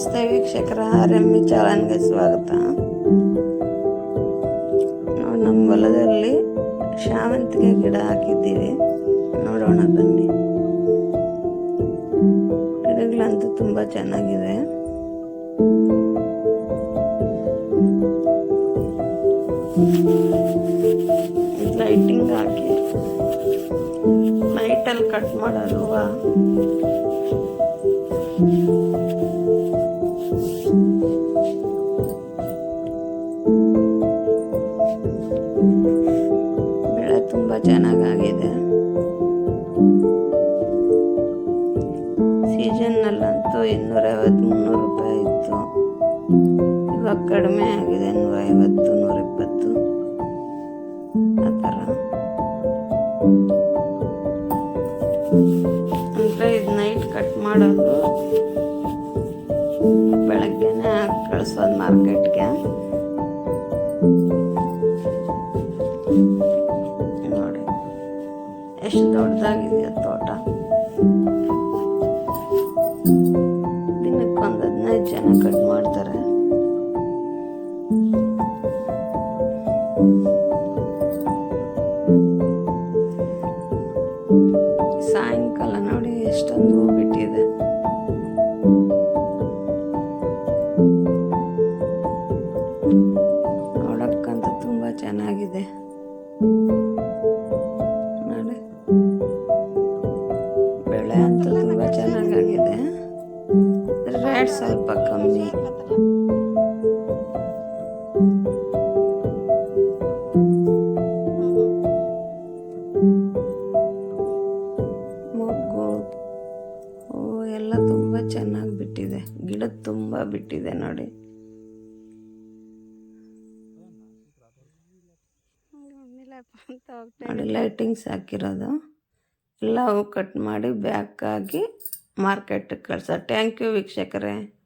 ನಮಸ್ತೆ ವೀಕ್ಷಕರ ರೆಮ್ಮಿ ಚಾಲನ್ಗೆ ಸ್ವಾಗತ. ನಾವು ನಮ್ಮ ಹೊಲದಲ್ಲಿ ಶಾವಂತಿಗೆ ಗಿಡ ಹಾಕಿದ್ದೀವಿ. ನೋಡೋಣ, ಬನ್ನಿ. ಗಿಡಗಳಂತೂ ತುಂಬ ಚೆನ್ನಾಗಿದೆ. ಲೈಟಿಂಗ್ ಹಾಕಿ. ಲೈಟಲ್ಲಿ ಕಟ್ ಮಾಡಲ್ವಾ ಬೆಳೆ ತುಂಬ ಚೆನ್ನಾಗಾಗಿದೆ. ಸೀಸನ್ನಲ್ಲಂತೂ ಇನ್ನೂರೈವತ್ತು, ಮುನ್ನೂರು ರೂಪಾಯಿ ಇತ್ತು. ಇವಾಗ ಕಡಿಮೆ ಆಗಿದೆ, ನೂರೈವತ್ತು, ನೂರಿಪ್ಪತ್ತು. ಆ ಥರ. ಅಂದರೆ ಇದು ನೈಟ್ ಕಟ್ ಮಾಡೋದು ಬೆಳಗ್ಗೆನೆ ಕಳಿಸೋದು ಮಾರ್ಕೆಟ್ಗೆ ನೋಡಿ. ಎಷ್ಟು ದೊಡ್ಡದಾಗಿದೆಯಾ ತೋಟ. ದಿನಕ್ಕೊಂದು ಹದಿನೈದು ಜನ ಕಟ್ ಮಾಡ್ತಾರೆ. ಸಾಯಂಕಾಲ ನೋಡಿ ಎಷ್ಟೊಂದು ಹೂ ಬಿಟ್ಟಿದೆ ನೋಡಕ್ಕಂತೂ ತುಂಬ ಚೆನ್ನಾಗಿದೆ. ನೋಡಿ. ಬೆಳೆ ಅಂತೂ ತುಂಬ ಚೆನ್ನಾಗಾಗಿದೆ. ರೇಟ್ ಸ್ವಲ್ಪ ಕಮ್ಮಿ. ಎಲ್ಲ ತುಂಬ ಚೆನ್ನಾಗಿ ಬಿಟ್ಟಿದೆ. ಗಿಡ ತುಂಬ ಬಿಟ್ಟಿದೆ ನೋಡಿ. ನೋಡಿ ಲೈಟಿಂಗ್ಸ್ ಹಾಕಿರೋದು. ಎಲ್ಲ ಹೂ ಕಟ್ ಮಾಡಿ ಬ್ಯಾಕ್ ಆಗಿ ಮಾರ್ಕೆಟ್ಗೆ ಕಳ್ಸೋ. ಥ್ಯಾಂಕ್ ಯು ವೀಕ್ಷಕರೇ.